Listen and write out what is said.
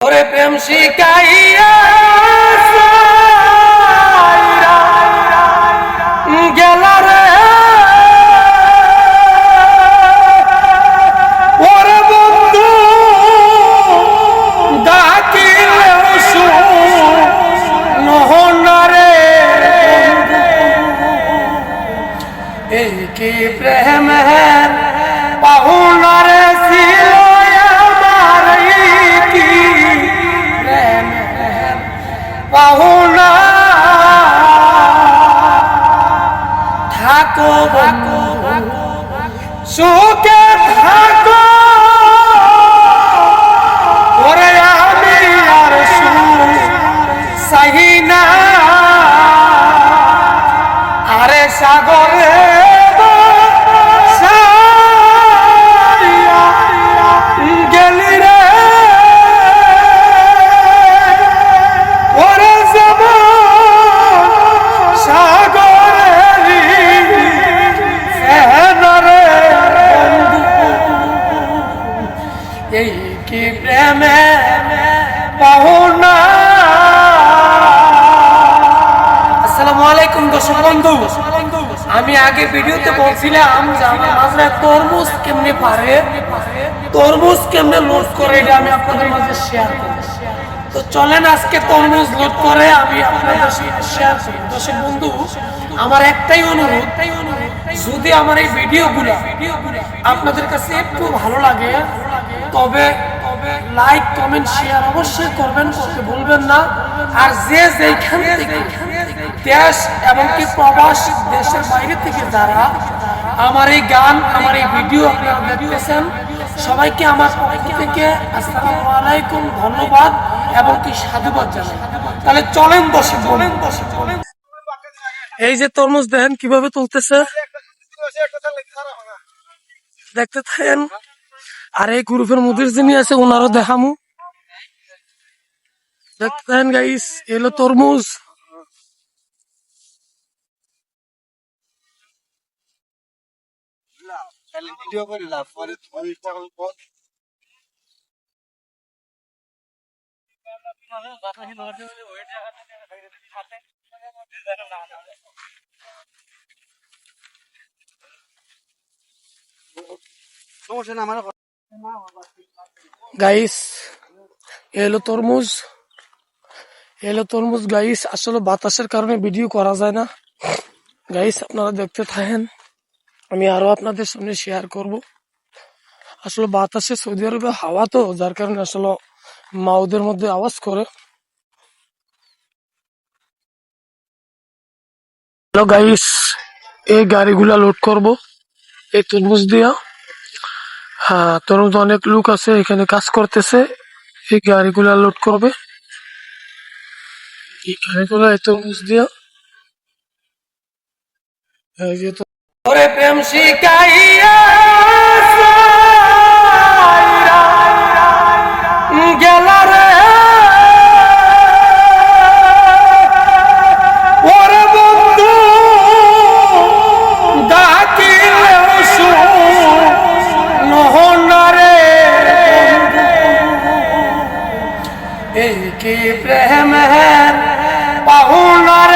ওরে প্রেম শিকাইয়া গেল রে। ওরে বন্ধু ডাকিলে নহনারে এই কি প্রেম পাহুনারে ছিল থাকো সুখে থাকো। ওরে আমি আর সাহি না। আরে সাগরে বন্ধু, আমি আগে ভিডিওতে বলছিলাম যে তরমুজ কেমনে পারে? তরমুজ কেমনে লোড করে এটা আমি আপনাদের মাঝে শেয়ার করব। তো চলেন আজকে তরমুজ লোড করে আমি আপনাদের শেয়ার করি দর্শক বন্ধু, আমার একটাই অনুরোধ, যদি আমার এই ভিডিও ভিডিওগুলো আপনাদের কাছে একটু ভালো লাগে, তবে লাইক কমেন্ট শেয়ার অবশ্যই করবেন ভুলবেন না। আর যে যেখান দেশ এবং কি প্রবাস দেশের বাইরে থেকে যারা আমার এই গান আমার এই ভিডিও আপনারা দেখতেছেন সবাইকে আমার পক্ষ থেকে আসসালামু আলাইকুম ধন্যবাদ এবং কি সাধুবাদ জানাই। তাহলে চলেন বসে বলেন বসে বলেন এই যে তরমুজ দেখেন কীভাবে তুলতেছে। দেখতে থাকেন। আর এই গ্রুপের মুদির যিনি আছে ওনারও দেখামু। দেখতে থাকেন গাইস এলো তরমুজ। ভিডিও করে লাভ পরে তুমি তখন পর গাইস এলো তরমুজ এলো তরমুজ গাইস আসলে বাতাসের কারণে ভিডিও করা যায় না। গাইস আপনারা দেখতে থাকেন। আমি আরও আপনাদের সামনে শেয়ার করব। আসলে বাতাসে সৌদি আরবে হাওয়া তো, যার কারণে আসলে মাউদের মধ্যে আওয়াজ করে। হ্যালো গাইস এই গাড়িগুলা লোড করব, এই তরমুজ দিয়া। হ্যাঁ তরমুজ অনেক লোক আছে, এখানে কাজ করতেছে, এই গাড়িগুলা লোড করবে। এই গাড়িগুলা, এই তরমুজ দিয়া। ওরে প্রেম শিকাইয়া গেল রে। ওরে বন্ধু ডাকিলে নহনারে এই কি প্রেম হ্যাঁ পাহুনার